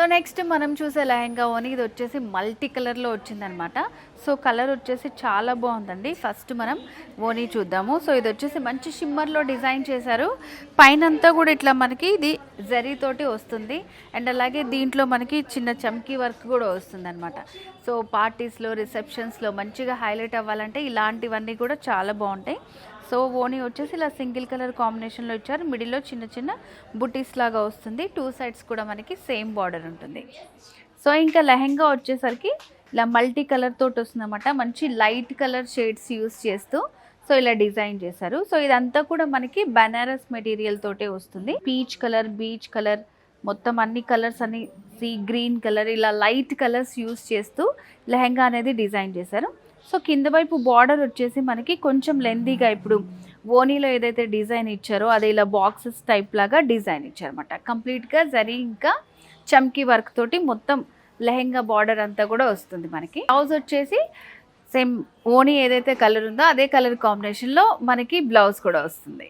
So next మనం చూసే లెహంగా ఓని ఇది వచ్చేసి మల్టీ కలర్లో వచ్చిందనమాట. సో కలర్ వచ్చేసి చాలా బాగుందండి. ఫస్ట్ మనం ఓనీ చూద్దాము. సో ఇది వచ్చేసి మంచి షిమ్మర్లో డిజైన్ చేశారు. పైన అంతా కూడా ఇట్లా మనకి ఇది జరీతోటి వస్తుంది. అండ్ అలాగే దీంట్లో మనకి చిన్న చమ్కీ వర్క్ కూడా వస్తుందన్నమాట సో పార్టీస్లో రిసెప్షన్స్లో మంచిగా హైలైట్ అవ్వాలంటే ఇలాంటివన్నీ కూడా చాలా బాగుంటాయి. సో ఓనీ వచ్చేసి ఇలా సింగిల్ కలర్ కాంబినేషన్లో ఇచ్చారు. మిడిల్లో చిన్న చిన్న బుటీస్ లాగా వస్తుంది. టూ సైడ్స్ కూడా మనకి సేమ్ బార్డర్ ఉంటుంది. సో ఇంకా లెహెంగా వచ్చేసరికి ఇలా మల్టీ కలర్ తోటి వస్తుందన్నమాట. మంచి లైట్ కలర్ షేడ్స్ యూస్ చేస్తూ సో ఇలా డిజైన్ చేశారు. సో ఇదంతా కూడా మనకి బనారస్ మెటీరియల్ తోటే వస్తుంది. పీచ్ కలర్ బీచ్ కలర్ మొత్తం అన్ని కలర్స్ అన్ని సీ గ్రీన్ కలర్ ఇలా లైట్ కలర్స్ యూస్ చేస్తూ లెహంగా అనేది డిజైన్ చేశారు. సో కింద వైపు బార్డర్ వచ్చేసి మనకి కొంచెం లెందీగా ఇప్పుడు ఓనీలో ఏదైతే డిజైన్ ఇచ్చారో అది ఇలా బాక్సెస్ టైప్ లాగా డిజైన్ ఇచ్చారన్నమాట. కంప్లీట్గా జరి ఇంకా చమ్కీ వర్క్ తోటి మొత్తం లెహెంగా బార్డర్ అంతా కూడా వస్తుంది మనకి. బ్లౌజ్ వచ్చేసి సేమ్ ఓనీ ఏదైతే కలర్ ఉందో అదే కలర్ కాంబినేషన్లో మనకి బ్లౌజ్ కూడా వస్తుంది.